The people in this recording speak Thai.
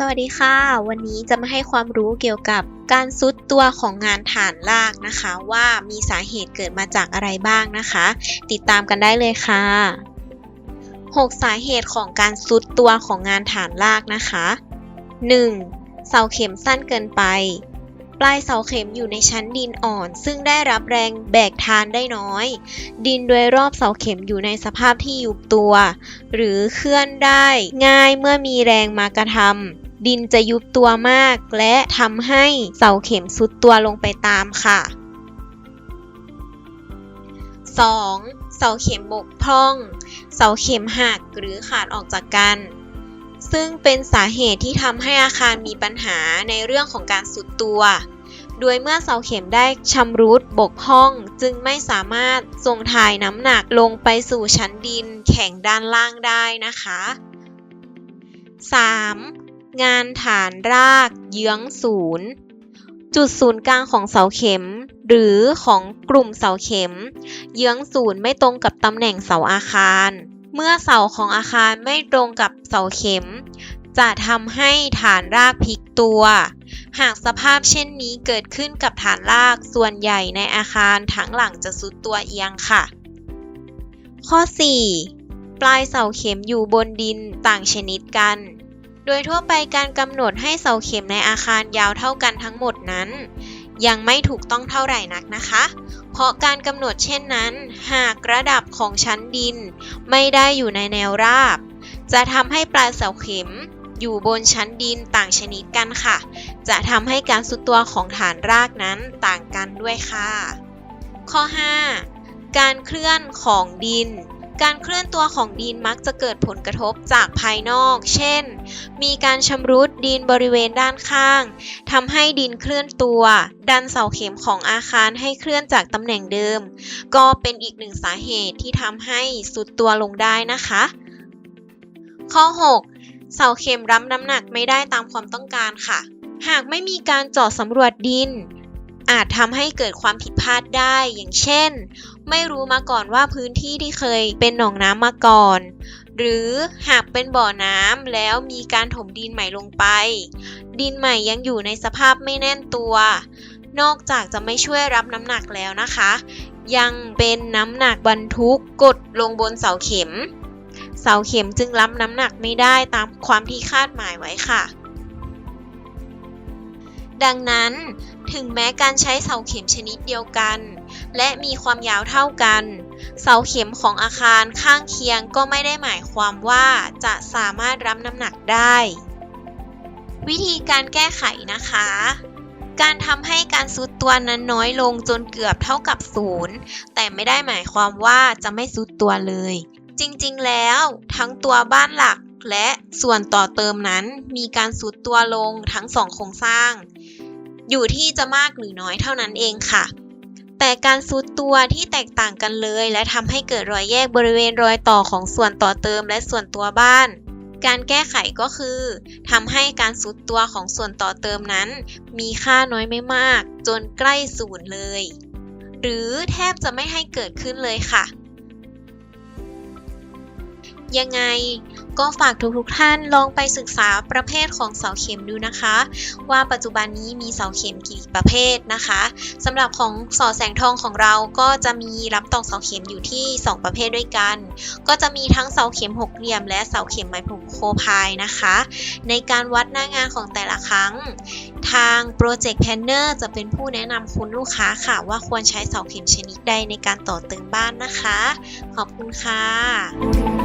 สวัสดีค่ะ วันนี้จะมาให้ความรู้เกี่ยวกับการซุดตัวของงานฐานรากนะคะ ว่ามีสาเหตุเกิดมาจากอะไรบ้างนะคะ ติดตามกันได้เลยค่ะ 6 สาเหตุของการซุดตัวของงานฐานรากนะคะ 1. เสาเข็มสั้นเกินไป ปลายเสาเข็มอยู่ในชั้นดินอ่อน ซึ่งได้รับแรงแบกทานได้น้อย ดินโดยรอบเสาเข็มอยู่ในสภาพที่ยุบตัว หรือเคลื่อนได้ง่ายเมื่อมีแรงมากระทำ ดินจะยุบตัวมาก และทำให้เสาเข็มสุดตัวลงไปตามค่ะ 2. เสาเข็มบกพร่อง เสาเข็มหักหรือขาดออกจากกัน ซึ่งเป็นสาเหตุที่ทำให้อาคารมีปัญหาในเรื่องของการสุดตัว โดยเมื่อเสาเข็มได้ชำรุดบกพร่องจึงไม่สามารถส่งถ่ายน้ำหนักลงไปสู่ชั้นดินแข็งด้านล่างได้นะคะ 3. งานฐานรากเยื้องศูนย์จุดศูนย์กลางของเสาเข็ม หรือของกลุ่มเสาเข็ม เยื้องศูนย์ไม่ตรงกับตำแหน่งเสาอาคาร เมื่อเสาของอาคารไม่ตรงกับเสาเข็ม จะทำให้ฐานรากพลิกตัว หากสภาพเช่นนี้เกิดขึ้นกับฐานรากส่วนใหญ่ในอาคารทั้งหลังจะสุดตัวเอียงค่ะ ข้อ 4. ปลายเสาเข็มอยู่บนดินต่างชนิดกัน โดยทั่วไปการกำหนดให้เสาเข็มในอาคารยาวเท่ากันทั้งหมดนั้น ยังไม่ถูกต้องเท่าไหร่นักนะคะ เพราะการกำหนดเช่นนั้น หากระดับของชั้นดิน ไม่ได้อยู่ในแนวราบ จะทำให้ปลายเสาเข็มอยู่บนชั้นดินต่างชนิดกันค่ะ จะทำให้การสุดตัวของฐานรากนั้นต่างกันด้วยค่ะ ข้อ 5 การเคลื่อนของดิน การเคลื่อนตัวของดินมักจะเกิดผลกระทบจากภายนอก เช่น มีการชำรุดดินบริเวณด้านข้างทำให้ดินเคลื่อนตัว ดันเสาเข็มของอาคารให้เคลื่อนจากตำแหน่งเดิม ก็เป็นอีกหนึ่งสาเหตุที่ทำให้สุดตัวลงได้นะคะ ข้อ 6 เสาเข็มรับน้ำหนักไม่ได้ตามความต้องการค่ะหากไม่มีการเจาะสำรวจดิน อาจทำให้เกิดความผิดพลาดได้ อย่างเช่น ไม่รู้มาก่อนว่าพื้นที่ที่เคยเป็นหนองน้ำมาก่อน หรือหากเป็นบ่อน้ำแล้วมีการถมดินใหม่ลงไป ดินใหม่ยังอยู่ในสภาพไม่แน่นตัว นอกจากจะไม่ช่วยรับน้ำหนักแล้วนะคะ ยังเป็นน้ำหนักบรรทุกกดลงบนเสาเข็ม เสาเข็มจึงรับน้ำหนักไม่ได้ตามความที่คาดหมายไว้ค่ะ ดังนั้น ถึงแม้การใช้เสาเข็มชนิดเดียวกัน และมีความยาวเท่ากัน เสาเข็มของอาคารข้างเคียงก็ไม่ได้หมายความว่าจะสามารถรับน้ำหนักได้ วิธีการแก้ไขนะคะ การทำให้การซุดตัวนั้นน้อยลงจนเกือบเท่ากับศูนย์แต่ไม่ได้หมายความว่าจะไม่ซุดตัวเลย จริงๆ แล้ว ทั้งตัวบ้านหลัก และส่วนต่อเติมนั้นมีการซุดตัวลงทั้งสองโครงสร้าง อยู่ที่จะมากหรือน้อยเท่านั้นเองค่ะ แต่การซุดตัวที่แตกต่างกันเลย และทำให้เกิดรอยแยกบริเวณรอยต่อของส่วนต่อเติมและส่วนตัวบ้าน การแก้ไขก็คือทำให้การซุดตัวของส่วนต่อเติมนั้น มีค่าน้อยไม่มาก จนใกล้ศูนย์เลย หรือแทบจะไม่ให้เกิดขึ้นเลยค่ะยังไง ก็ฝากทุกๆท่านลองไปศึกษาประเภทของเสาเข็มดูนะคะ ว่าปัจจุบันนี้มีเสาเข็มกี่ประเภทนะคะสำหรับของสอแสงทองของเราก็จะมีรับตอกเสาเข็มอยู่ที่ 2 ประเภทด้วยกัน ก็จะมีทั้งเสาเข็มหกเหลี่ยม และเสาเข็มไม้ผงโคพายนะคะ ในการวัดหน้างานของแต่ละครั้ง ทาง Project Planner จะเป็นผู้แนะนำคุณลูกค้าค่ะ ว่าควรใช้เสาเข็มชนิดใดในการต่อเติมบ้านนะคะ ขอบคุณค่ะ